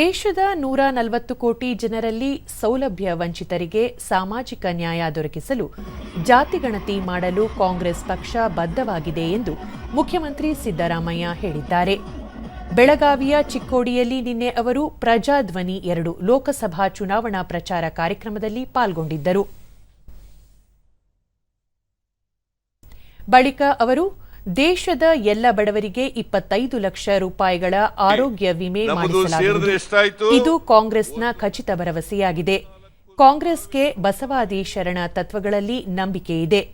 ದೇಶದ ನೂರ ನಲವತ್ತು ಕೋಟಿ ಜನರಲ್ಲಿ ಸೌಲಭ್ಯ ವಂಚಿತರಿಗೆ ಸಾಮಾಜಿಕ ನ್ಯಾಯ ದೊರಕಿಸಲು ಜಾತಿಗಣತಿ ಮಾಡಲು ಕಾಂಗ್ರೆಸ್ ಪಕ್ಷ ಬದ್ಧವಾಗಿದೆ ಎಂದು ಮುಖ್ಯಮಂತ್ರಿ ಸಿದ್ದರಾಮಯ್ಯ ಹೇಳಿದ್ದಾರೆ. ಬೆಳಗಾವಿಯ ಚಿಕ್ಕೋಡಿಯಲ್ಲಿ ನಿನ್ನೆ ಅವರು ಪ್ರಜಾಧ್ವನಿ ಎರಡು ಲೋಕಸಭಾ ಚುನಾವಣಾ ಪ್ರಚಾರ ಕಾರ್ಯಕ್ರಮದಲ್ಲಿ ಪಾಲ್ಗೊಂಡಿದ್ದರು. ಬಳಿಕ ಅವರು ದೇಶದ ಎಲ್ಲ ಬಡವರಿಗೆ ಇಪ್ಪತ್ತೈದು ಲಕ್ಷ ರೂಪಾಯಿಗಳ ಆರೋಗ್ಯ ವಿಮೆ ಮಾಡಿಸಲಾಗುವುದು. ಇದು ಕಾಂಗ್ರೆಸ್ನ ಖಚಿತ ಭರವಸೆಯಾಗಿದೆ. ಕಾಂಗ್ರೆಸ್ಗೆ ಬಸವಾದಿ ಶರಣ ತತ್ವಗಳಲ್ಲಿ ನಂಬಿಕೆ ಇದೆ.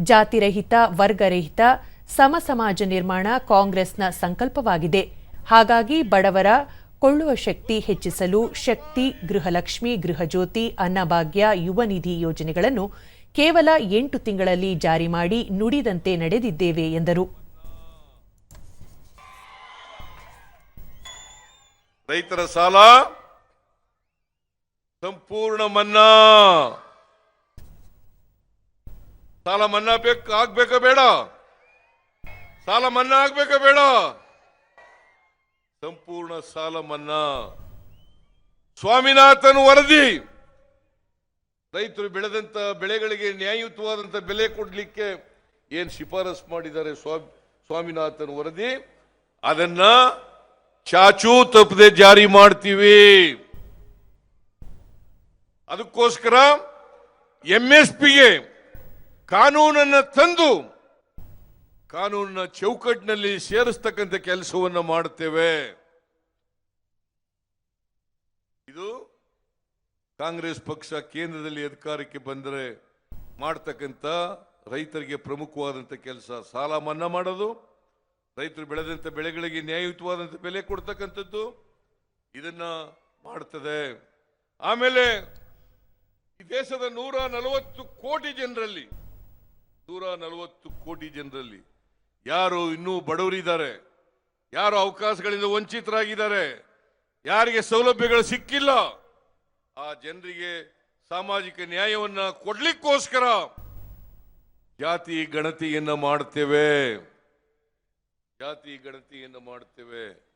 ಜಾತಿರಹಿತ ವರ್ಗರಹಿತ ಸಮ ಸಮಾಜ ನಿರ್ಮಾಣ ಕಾಂಗ್ರೆಸ್ನ ಸಂಕಲ್ಪವಾಗಿದೆ. ಹಾಗಾಗಿ ಬಡವರ ಕೊಳ್ಳುವ ಶಕ್ತಿ ಹೆಚ್ಚಿಸಲು ಶಕ್ತಿ ಗೃಹಲಕ್ಷ್ಮಿ ಗೃಹಜ್ಯೋತಿ ಅನ್ನಭಾಗ್ಯ ಯುವ ನಿಧಿ ಯೋಜನೆಗಳನ್ನು ಕೇವಲ ಎಂಟು ತಿಂಗಳಲ್ಲಿ ಜಾರಿ ಮಾಡಿ ನುಡಿದಂತೆ ನಡೆದಿದ್ದೇವೆ ಎಂದರು. ರೈತರ ಸಾಲ ಸಂಪೂರ್ಣ ಮನ್ನಾ. ಸಾಲ ಮನ್ನಾ ಬೇಕು ಆಗ್ಬೇಕಾ ಬೇಡ? ಸಾಲ ಮನ್ನಾ ಆಗ್ಬೇಕ ಬೇಡ? ಸಂಪೂರ್ಣ ಸಾಲ ಮನ್ನಾ. ಸ್ವಾಮಿನಾಥನ್ ವರದಿ. ರೈತರು ಬೆಳೆದಂತ ಬೆಳೆಗಳಿಗೆ ನ್ಯಾಯಯುತವಾದಂತ ಬೆಲೆ ಕೊಡ್ಲಿಕ್ಕೆ ಏನು ಶಿಫಾರಸ್ ಮಾಡಿದ್ದಾರೆ ಸ್ವಾಮಿ, ಸ್ವಾಮಿನಾಥನ್ ವರದಿ? ಅದನ್ನ ಚಾಚೂ ತಪ್ಪದೆ ಜಾರಿ ಮಾಡ್ತೀವಿ. ಅದಕ್ಕೋಸ್ಕರ ಎಂ ಎಸ್ ಪಿಗೆ ಕಾನೂನನ್ನ ತಂದು ಕಾನೂನಿನ ಚೌಕಟ್ಟಿನಲ್ಲಿ ಸೇರಿಸ್ತಕ್ಕಂಥ ಕೆಲಸವನ್ನು ಮಾಡುತ್ತೇವೆ ಇದು ಕಾಂಗ್ರೆಸ್ ಪಕ್ಷ ಕೇಂದ್ರದಲ್ಲಿ ಅಧಿಕಾರಕ್ಕೆ ಬಂದರೆ ಮಾಡ್ತಕ್ಕಂಥ ರೈತರಿಗೆ ಪ್ರಮುಖವಾದಂಥ ಕೆಲಸ ಸಾಲ ಮನ್ನಾ ಮಾಡೋದು, ರೈತರು ಬೆಳೆದಂಥ ಬೆಳೆಗಳಿಗೆ ನ್ಯಾಯಯುತವಾದಂಥ ಬೆಲೆ ಕೊಡ್ತಕ್ಕಂಥದ್ದು ಇದನ್ನ ಮಾಡ್ತದೆ. ಆಮೇಲೆ ಈ ದೇಶದ ನೂರ ನಲವತ್ತು ಕೋಟಿ ಜನರಲ್ಲಿ, ನೂರ ನಲವತ್ತು ಕೋಟಿ ಜನರಲ್ಲಿ ಯಾರು ಇನ್ನೂ ಬಡವರಿದ್ದಾರೆ, ಯಾರು ಅವಕಾಶಗಳಿಂದ ವಂಚಿತರಾಗಿದ್ದಾರೆ, ಯಾರಿಗೆ ಸೌಲಭ್ಯಗಳು ಸಿಕ್ಕಿಲ್ಲ ಆ ಜನರಿಗೆ ಸಾಮಾಜಿಕ ನ್ಯಾಯವನ್ನ ಕೊಡ್ಲಿಕ್ಕೋಸ್ಕರ ಜಾತಿ ಗಣತಿಯನ್ನ ಮಾಡ್ತೇವೆ. ಜಾತಿ ಗಣತಿಯನ್ನ ಮಾಡ್ತೇವೆ.